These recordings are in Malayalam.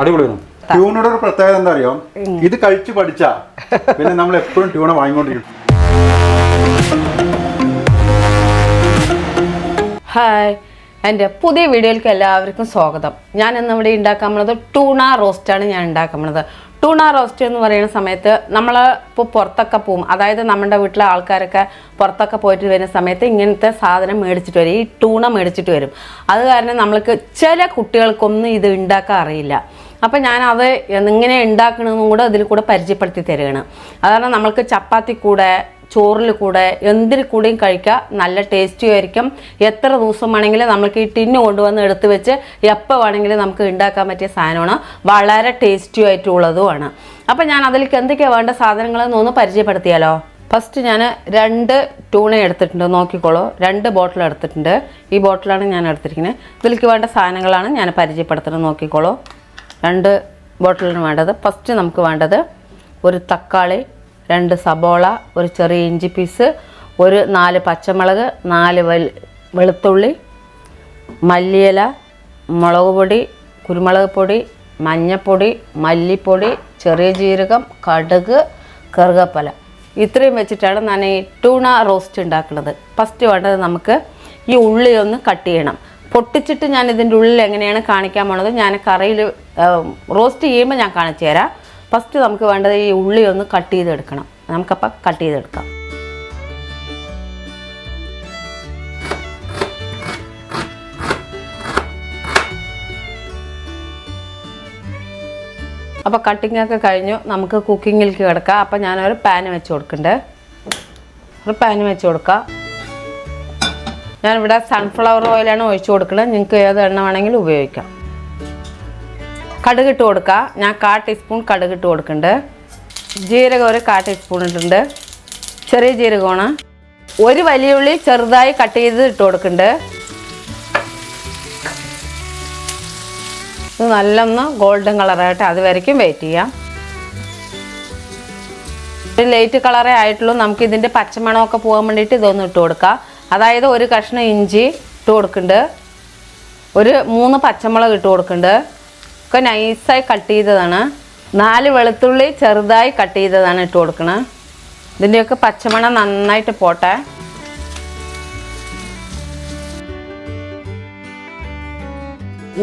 അടിപൊളിയാണ് ട്യൂണയുടെ ഒരു പ്രത്യേകത എന്താ അറിയോ ഇത് കഴിച്ചു പഠിച്ച പിന്നെ നമ്മൾ എപ്പോഴും ട്യൂണ വാങ്ങിക്കൊണ്ടിരിക്കും. ഹായ് എന്റെ പുതിയ വീഡിയോയിലേക്ക് എല്ലാവർക്കും സ്വാഗതം. ഞാൻ ഇന്ന് ഇവിടെ ഉണ്ടാക്കാൻ പോണത് ടൂണ റോസ്റ്റാണ് ഞാൻ ഉണ്ടാക്കാൻ പോണത് ടൂണ റോസ്റ്റ് എന്ന് പറയുന്ന സമയത്ത് നമ്മൾ ഇപ്പോൾ പുറത്തൊക്കെ പോകും. അതായത് നമ്മുടെ വീട്ടിലെ ആൾക്കാരൊക്കെ പുറത്തൊക്കെ പോയിട്ട് വരുന്ന സമയത്ത് ഇങ്ങനത്തെ സാധനം മേടിച്ചിട്ട് വരും. ഈ ടൂണ മേടിച്ചിട്ട് വരും. അത് കാരണം നമ്മൾക്ക് ചില കുട്ടികൾക്കൊന്നും ഇത് ഉണ്ടാക്കാൻ അറിയില്ല. അപ്പം ഞാനത് എങ്ങനെ ഉണ്ടാക്കണമെന്നും കൂടെ അതിൽ കൂടെ പരിചയപ്പെടുത്തി തരികയാണ് അതാണ് നമ്മൾക്ക് ചപ്പാത്തി കൂടെ ചോറിൽ കൂടെ എന്തിൽ കൂടെയും കഴിക്കുക നല്ല ടേസ്റ്റി ആയിരിക്കും. എത്ര ദിവസം വേണമെങ്കിലും നമുക്ക് ഈ ടിന്ന് കൊണ്ടുവന്ന് എടുത്ത് വെച്ച് എപ്പോൾ വേണമെങ്കിലും നമുക്ക് ഉണ്ടാക്കാൻ പറ്റിയ സാധനമാണ്. വളരെ ടേസ്റ്റി ആയിട്ടുള്ളതുമാണ്. അപ്പം ഞാൻ അതിലേക്ക് എന്തൊക്കെയാണ് വേണ്ട സാധനങ്ങളെന്ന് ഒന്ന് പരിചയപ്പെടുത്തിയാലോ? ഫസ്റ്റ് ഞാൻ രണ്ട് ടൂണ എടുത്തിട്ടുണ്ട് നോക്കിക്കോളൂ. രണ്ട് ബോട്ടിൽ എടുത്തിട്ടുണ്ട്. ഈ ബോട്ടിലാണ് ഞാൻ എടുത്തിരിക്കുന്നത്. ഇതിലേക്ക് വേണ്ട സാധനങ്ങളാണ് ഞാൻ പരിചയപ്പെടുത്തുന്നത് നോക്കിക്കോളൂ. രണ്ട് ബോട്ടിലാണ് വേണ്ടത്. ഫസ്റ്റ് നമുക്ക് വേണ്ടത് ഒരു തക്കാളി രണ്ട് സബോള ഒരു ചെറിയ ഇഞ്ചി പീസ് ഒരു നാല് പച്ചമുളക് നാല് വെളുത്തുള്ളി മല്ലിയില മുളക് പൊടി കുരുമുളക് പൊടി മഞ്ഞൾപ്പൊടി മല്ലിപ്പൊടി ചെറിയ ജീരകം കടുക് കറുകപ്പല. ഇത്രയും വെച്ചിട്ടാണ് ഞാൻ ഈ ടൂണ റോസ്റ്റ് ഉണ്ടാക്കുന്നത്. ഫസ്റ്റ് വേണ്ടത് നമുക്ക് ഈ ഉള്ളി ഒന്ന് കട്ട് ചെയ്യണം. പൊട്ടിച്ചിട്ട് ഞാൻ ഇതിന്റെ ഉള്ളിൽ എങ്ങനെയാണ് കാണിക്കാൻ പോണത്? ഞാൻ കറിയിൽ റോസ്റ്റ് ചെയ്യുമ്പോൾ ഞാൻ കാണിച്ചു തരാം. ഫസ്റ്റ് നമുക്ക് വേണ്ടത് ഈ ഉള്ളി ഒന്ന് കട്ട് ചെയ്തെടുക്കണം. നമുക്കപ്പം കട്ട് ചെയ്തെടുക്കാം. അപ്പോൾ കട്ടിംഗ് ഒക്കെ കഴിഞ്ഞു. നമുക്ക് കുക്കിങ്ങിലേക്ക് കിടക്കാം. അപ്പോൾ ഞാനൊരു പാൻ വെച്ച് കൊടുക്കുന്നുണ്ട് ഒരു പാൻ വെച്ച് കൊടുക്കാം. ഞാനിവിടെ സൺഫ്ലവർ ഓയിലാണ് ഒഴിച്ചു കൊടുക്കുന്നത്. നിങ്ങൾക്ക് ഏത് എണ്ണ വേണമെങ്കിലും ഉപയോഗിക്കാം. കടുക് ഇട്ട് കൊടുക്കുക ഞാൻ കാ ടീസ്പൂൺ കടുക് ഇട്ട് കൊടുക്കുന്നുണ്ട്. ജീരകം ഒരു കാ ടീസ്പൂൺ ഇട്ടുണ്ട് ചെറിയ ജീരകമാണ്. ഒരു വലിയ ഉള്ളി ചെറുതായി കട്ട് ചെയ്ത് ഇട്ട് കൊടുക്കുന്നുണ്ട്. ഇത് നല്ലൊന്ന് ഗോൾഡൻ കളറായിട്ട് അത് വരയ്ക്കും. വെയിറ്റ് ചെയ്യാം. ഒരു ലൈറ്റ് കളറേ ആയിട്ടുള്ളൂ. നമുക്ക് ഇതിന്റെ പച്ചമണമൊക്കെ പോകാൻ വേണ്ടിയിട്ട് ഇതൊന്ന് ഇട്ട് കൊടുക്കാം. അതായത് ഒരു കഷ്ണം ഇഞ്ചി ഇട്ട് കൊടുക്കുന്നുണ്ട്. ഒരു മൂന്ന് പച്ചമുളക് ഇട്ട് കൊടുക്കുന്നുണ്ട്. ഒക്കെ നൈസായി കട്ട് ചെയ്തതാണ്. നാല് വെളുത്തുള്ളി ചെറുതായി കട്ട് ചെയ്തതാണ് ഇട്ട് കൊടുക്കുന്നത് ഇതിന്റെയൊക്കെ പച്ചമണം നന്നായിട്ട് പോട്ടെ.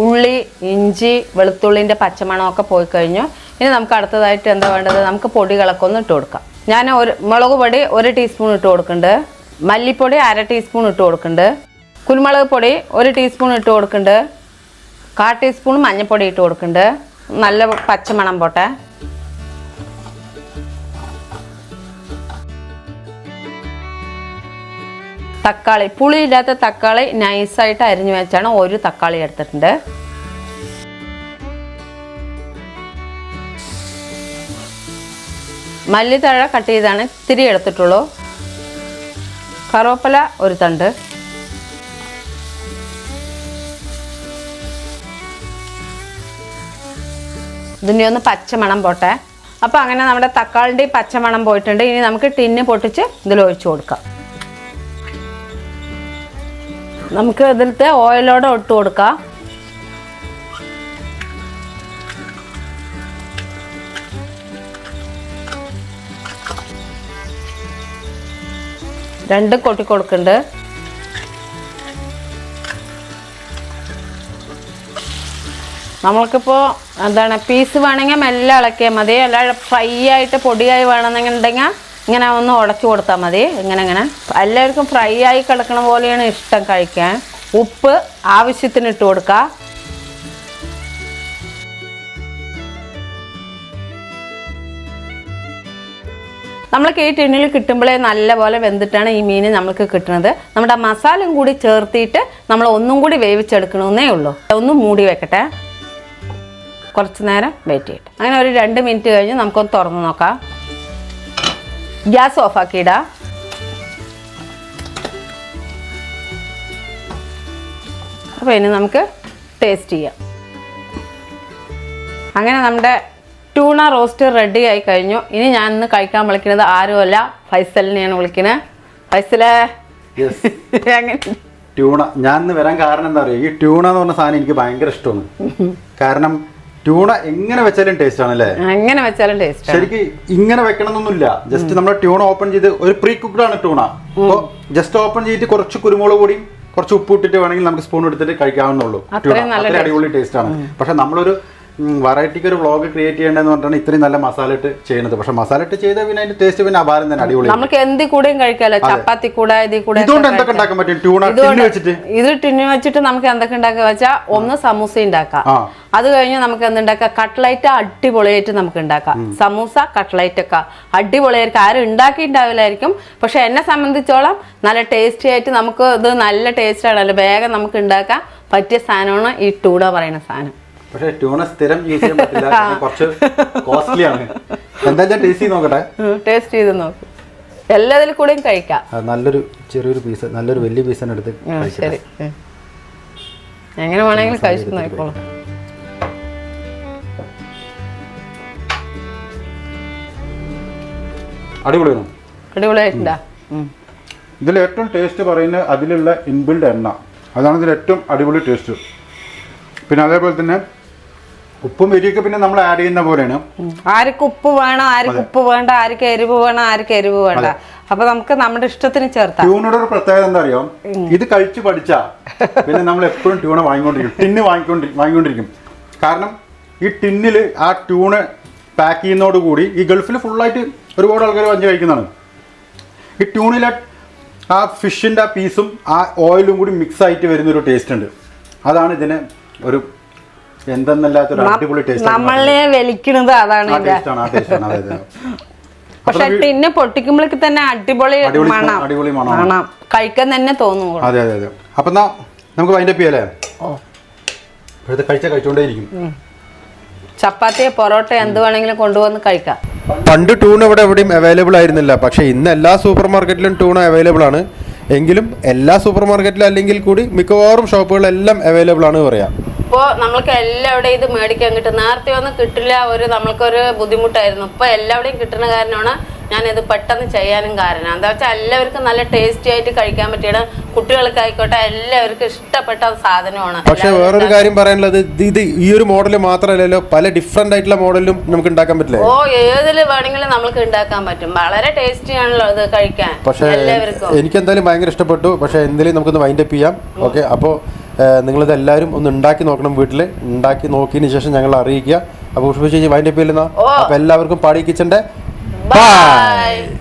ഉള്ളി ഇഞ്ചി വെളുത്തുള്ളിന്റെ പച്ചമണമൊക്കെ പോയി കഴിഞ്ഞു. ഇനി നമുക്ക് അടുത്തതായിട്ട് എന്താ വേണ്ടത്? നമുക്ക് പൊടികളൊക്കെ ഒന്ന് ഇട്ട് കൊടുക്കാം. ഞാൻ ഒരു മുളക് പൊടി ഒരു ടീസ്പൂൺ ഇട്ട് കൊടുക്കുന്നുണ്ട്. മല്ലിപ്പൊടി അര ടീസ്പൂൺ ഇട്ട് കൊടുക്കുന്നുണ്ട്. കുരുമുളക് പൊടി ഒരു ടീസ്പൂൺ ഇട്ട് കൊടുക്കുന്നുണ്ട്. കാ ടീസ്പൂൺ മഞ്ഞൾപ്പൊടി ഇട്ട് കൊടുക്കുന്നുണ്ട്. നല്ല പച്ചമണം പോട്ടെ. തക്കാളി പുളിയില്ലാത്ത തക്കാളി നൈസായിട്ട് അരിഞ്ഞു വെച്ചാണ് ഒരു തക്കാളി എടുത്തിട്ടുണ്ട്. മല്ലിത്തഴ കട്ട് ചെയ്താണ് ഇത്തിരി എടുത്തിട്ടുള്ളൂ. കറുവപ്പല ഒരു തണ്ട്. ഇതിന്റെ ഒന്ന് പച്ചമണം പോട്ടെ. അപ്പോൾ അങ്ങനെ നമ്മുടെ തക്കാളിന്റെ പച്ചമണം പോയിട്ടുണ്ട്. ഇനി നമുക്ക് ടിന്ന് പൊട്ടിച്ച് ഇതിൽ ഒഴിച്ചു കൊടുക്കാം. നമുക്ക് ഇതിലത്തെ ഓയിലോടെ ഇട്ട് കൊടുക്കാം. രണ്ട് കൊട്ടി കൊടുക്കുന്നുണ്ട്. നമ്മൾക്കിപ്പോൾ എന്താണ് പീസ് വേണമെങ്കിൽ മെല്ലെ ഇളക്കിയാൽ മതി. അല്ല ഫ്രൈ ആയിട്ട് പൊടിയായി വേണമെന്നുണ്ടെങ്കിൽ ഇങ്ങനെ ഒന്ന് ഉടച്ചു കൊടുത്താൽ മതി. ഇങ്ങനെ ഇങ്ങനെ. എല്ലാവർക്കും ഫ്രൈ ആയി കിടക്കണ പോലെയാണ് ഇഷ്ടം കഴിക്കാൻ. ഉപ്പ് ആവശ്യത്തിന് ഇട്ട് കൊടുക്കുക നമ്മൾക്ക് ഈ ടിന്നിൽ കിട്ടുമ്പോഴേ നല്ലപോലെ വെന്തിട്ടാണ് ഈ മീൻ നമുക്ക് കിട്ടുന്നത് നമ്മുടെ മസാലയും കൂടി ചേർത്തിയിട്ട് നമ്മൾ ഒന്നും കൂടി വേവിച്ചെടുക്കണമെന്നേ ഉള്ളൂ. ഒന്ന് മൂടി വെക്കട്ടെ. കുറച്ച് നേരം വെയിറ്റ് ചെയ്യട്ടെ. അങ്ങനെ ഒരു രണ്ട് മിനിറ്റ് കഴിഞ്ഞ് നമുക്കൊന്ന് തുറന്ന് നോക്കാം. ഗ്യാസ് ഓഫാക്കിയിടാം അപ്പോൾ ഇനി നമുക്ക് ടേസ്റ്റ് ചെയ്യാം. അങ്ങനെ നമ്മുടെ ടൂണ റോസ്റ്റ് റെഡി ആയി കഴിഞ്ഞു. ഇനി ഞാൻ ഇന്ന് കഴിക്കാൻ വിളിക്കുന്നത് ആരുമല്ല ഫൈസലിനെയാണ് വിളിക്കുന്നത്. ഫൈസലേ? ട്യൂണ ഞാൻ ഇന്ന് വരാൻ കാരണം എന്താ പറയുക ഈ ട്യൂണ എന്ന് പറഞ്ഞ സാധനം എനിക്ക് ഭയങ്കര ഇഷ്ടമാണ്. കാരണം ട്യൂണ എങ്ങനെ വെച്ചാലും ടേസ്റ്റ് ആണല്ലേ എങ്ങനെ വെച്ചാലും ടേസ്റ്റ് ശരിക്ക് ഇങ്ങനെ വെക്കണമെന്നൊന്നുമില്ല. ജസ്റ്റ് നമ്മുടെ ട്യൂണ ഓപ്പൺ ചെയ്ത് ഒരു പ്രീ കുക്ക്ഡ് ആണ് ട്യൂണ അപ്പോൾ ജസ്റ്റ് ഓപ്പൺ ചെയ്തിട്ട് കുറച്ച് കുരുമുളക് കൂടി കുറച്ച് ഉപ്പ് ഇട്ടിട്ട് വേണമെങ്കിൽ നമുക്ക് സ്പൂൺ എടുത്തിട്ട് കഴിക്കാവുന്നുള്ളൂ അടിപൊളി ടേസ്റ്റ് ആണ്. പക്ഷെ നമ്മളൊരു വെറൈറ്റിക്ക് ഒരു വ്ളോഗ് ക്രിയേറ്റ് ചെയ്യേണ്ടതെന്ന് പറഞ്ഞിട്ടാണ് ഇത്രയും നല്ല മസാല ഇട്ട് ചെയ്യുന്നത്. പക്ഷെ മസാല ഇട്ട് ചെയ്ത പിന്നെ അതിന്റെ ടേസ്റ്റ് പിന്നെ അപാരം തന്നെ അടിപൊളി നമുക്ക് എന്തി കൂടെയും കഴിക്കാലോ? ചപ്പാത്തി കൂടെ ഇതിൽ കൂടെ ഇതുകൊണ്ട് എന്തൊക്കെ ഉണ്ടാക്കാൻ പറ്റും? ട്യൂണ ടിന്ന് വെച്ചിട്ട്? ഇത് ടിന്നി വെച്ചിട്ട് നമുക്ക് എന്തൊക്കെ ഉണ്ടാക്കുക വെച്ചാൽ ഒന്ന് സമൂസ ഉണ്ടാക്കാം. അത് കഴിഞ്ഞ് നമുക്ക് എന്തുണ്ടാക്കാം കട്ട്ലൈറ്റ് അടിപൊളിയായിട്ട് നമുക്ക് ഉണ്ടാക്കാം. സമൂസ കട്ട്ലൈറ്റ് ഒക്കെ അടിപൊളിയായിരിക്കും. ആരും ഉണ്ടാക്കിയിട്ടുണ്ടാവില്ലായിരിക്കും. പക്ഷെ എന്നെ സംബന്ധിച്ചോളം നല്ല ടേസ്റ്റി ആയിട്ട് നമുക്ക് ഇത് നല്ല ടേസ്റ്റ് ആണല്ലോ. വേഗം നമുക്ക് ഉണ്ടാക്കാൻ പറ്റിയ സാധനമാണ് ഈ ടൂട പറയുന്ന സാധനം. പക്ഷെ ട്യൂണ സ്ഥിരം യൂസ് ചെയ്യാൻ പറ്റില്ല. കുറച്ച് കോസ്റ്റ്ലി ആണ്. എന്താ ടേസ്റ്റ് ചെയ്ത് നോക്കട്ടെ. ടേസ്റ്റ് ചെയ്ത് നോക്ക്. എല്ലാതിൽ കൂടെയും കഴിക്കാം. നല്ലൊരു ചെറിയൊരു പീസ് നല്ലൊരു വലിയ പീസ് തന്നെ എടുത്ത് ശരി. എങ്ങനെ വേണമെങ്കിലും കഴിച്ചു നോക്കോളാം അടിപൊളിയാണ്? അടിപൊളിയായിട്ടുണ്ടാ. ഇതിൽ ഏറ്റവും ടേസ്റ്റ് പറയുന്നത് അതിലുള്ള ഇൻബിൽഡ് എണ്ണ. അതാണ് ഇതിൽ ഏറ്റവും അടിപൊളി ടേസ്റ്റ് പിന്നെ അതേപോലെ തന്നെ ഉപ്പും എരിയൊക്കെ പിന്നെ നമ്മൾ ആഡ് ചെയ്യുന്ന പോലെയാണ്. ആർക്ക് ഉപ്പ് വേണം ആർക്ക് ഉപ്പ് വേണ്ട ആർക്ക് എരിവ് വേണം ആർക്ക് എരിവ് വേണ്ട. അപ്പൊ നമുക്ക് നമ്മുടെ ഇഷ്ടത്തിന് ചേർത്താം. ട്യൂണയുടെ ഒരു പ്രത്യേകത എന്താ അറിയോ ഇത് കഴിച്ചു പഠിച്ചാ പിന്നെ നമ്മൾ എപ്പോഴും ട്യൂണ വാങ്ങിക്കൊണ്ടിരിക്കും. ടിന്ന് വാങ്ങിക്കൊണ്ടി വാങ്ങിക്കൊണ്ടിരിക്കും. കാരണം ഈ ടിന്നിൽ ആ ട്യൂണ് പാക്ക് ചെയ്യുന്നതോടുകൂടി ഈ ഗൾഫിൽ ഫുള്ളായിട്ട് ഒരുപാട് ആൾക്കാർ വഞ്ചി കഴിക്കുന്നതാണ്. ഈ ട്യൂണിലെ ആ ഫിഷിന്റെ ആ പീസും ആ ഓയിലും കൂടി മിക്സ് ആയിട്ട് വരുന്ന ഒരു ടേസ്റ്റ് ഉണ്ട്. അതാണ് ഇതിന് ഒരു എന്തെന്നല്ലാത്തൊരു അടിപൊളി ടേസ്റ്റ് നമ്മളെ വലിക്കണത് അതാണ് പക്ഷെ പിന്നെ പൊട്ടിക്കുമ്പോഴേക്ക് തന്നെ അടിപൊളി മണം. അടിപൊളി മണം കഴിക്കാൻ തന്നെ തോന്നുന്നു അതെ അതെ അതെ. അപ്പൊ എന്നാ നമുക്ക് വൈൻഡപ്പ് ചെയ്യാലേ? ഓ. ഇപ്പോഴത്തെ കഴിച്ചാൽ കഴിച്ചുകൊണ്ടേയിരിക്കും ചപ്പാത്തി പൊറോട്ട എന്ത് വേണമെങ്കിലും കൊണ്ടുവന്ന് കഴിക്കാം. പണ്ട് ടൂൺ ഇവിടെ എവിടെയും അവൈലബിൾ ആയിരുന്നില്ല. പക്ഷേ ഇന്ന് എല്ലാ സൂപ്പർ മാർക്കറ്റിലും ടൂൺ അവൈലബിൾ ആണ്. എങ്കിലും എല്ലാ സൂപ്പർ മാർക്കറ്റിലും അല്ലെങ്കിൽ കൂടി മിക്കവാറും ഷോപ്പുകളെല്ലാം അവൈലബിൾ ആണ് പറയാം. ഇപ്പോൾ നമ്മൾക്ക് എല്ലാവിടെയും ഇത് മേടിക്കാൻ കിട്ടും. നേരത്തെ ഒന്നും കിട്ടില്ല ഒരു നമ്മൾക്കൊരു ബുദ്ധിമുട്ടായിരുന്നു. ഇപ്പോൾ എല്ലാവിടെയും കിട്ടുന്ന കാരണമാണ് ഞാനിത് പെട്ടെന്ന് ചെയ്യാനും കാരണം. എന്താ വെച്ചാൽ എല്ലാവർക്കും നല്ല ടേസ്റ്റി ആയിട്ട് കഴിക്കാൻ പറ്റിയാണ് കുട്ടികൾക്കായിക്കോട്ടെ എല്ലാവർക്കും ഇഷ്ടപ്പെട്ട സാധനമാണ്. പക്ഷേ വേറൊരു കാര്യം പറയാനുള്ളത് ഇത് ഈ ഒരു മോഡൽ മാത്രമല്ലല്ലോ പല ഡിഫറെന്റ് ആയിട്ടുള്ള മോഡലും നമുക്ക് ഉണ്ടാക്കാൻ പറ്റില്ല? ഓ ഏതിൽ വേണമെങ്കിലും നമുക്ക് ഉണ്ടാക്കാൻ പറ്റും. വളരെ ടേസ്റ്റി ആണല്ലോ ഇത് കഴിക്കാൻ. പക്ഷേ എല്ലാവർക്കും. എനിക്ക് എന്തായാലും ഭയങ്കര ഇഷ്ടപ്പെട്ടു. പക്ഷേ എന്തെങ്കിലും നമുക്കൊന്ന് വൈൻഡപ്പ് ചെയ്യാം. ഓക്കെ അപ്പോൾ നിങ്ങളിത് എല്ലാവരും ഒന്ന് ഉണ്ടാക്കി നോക്കണം വീട്ടിൽ ഉണ്ടാക്കി നോക്കിയതിന് ശേഷം ഞങ്ങൾ അറിയിക്കുക അപ്പോൾ ഉഷ്മ ചേച്ചി വൈൻഡപ്പ് ചെയ്യുന്ന. അപ്പോൾ എല്ലാവർക്കും പാടി കിച്ചന്റെ Bye.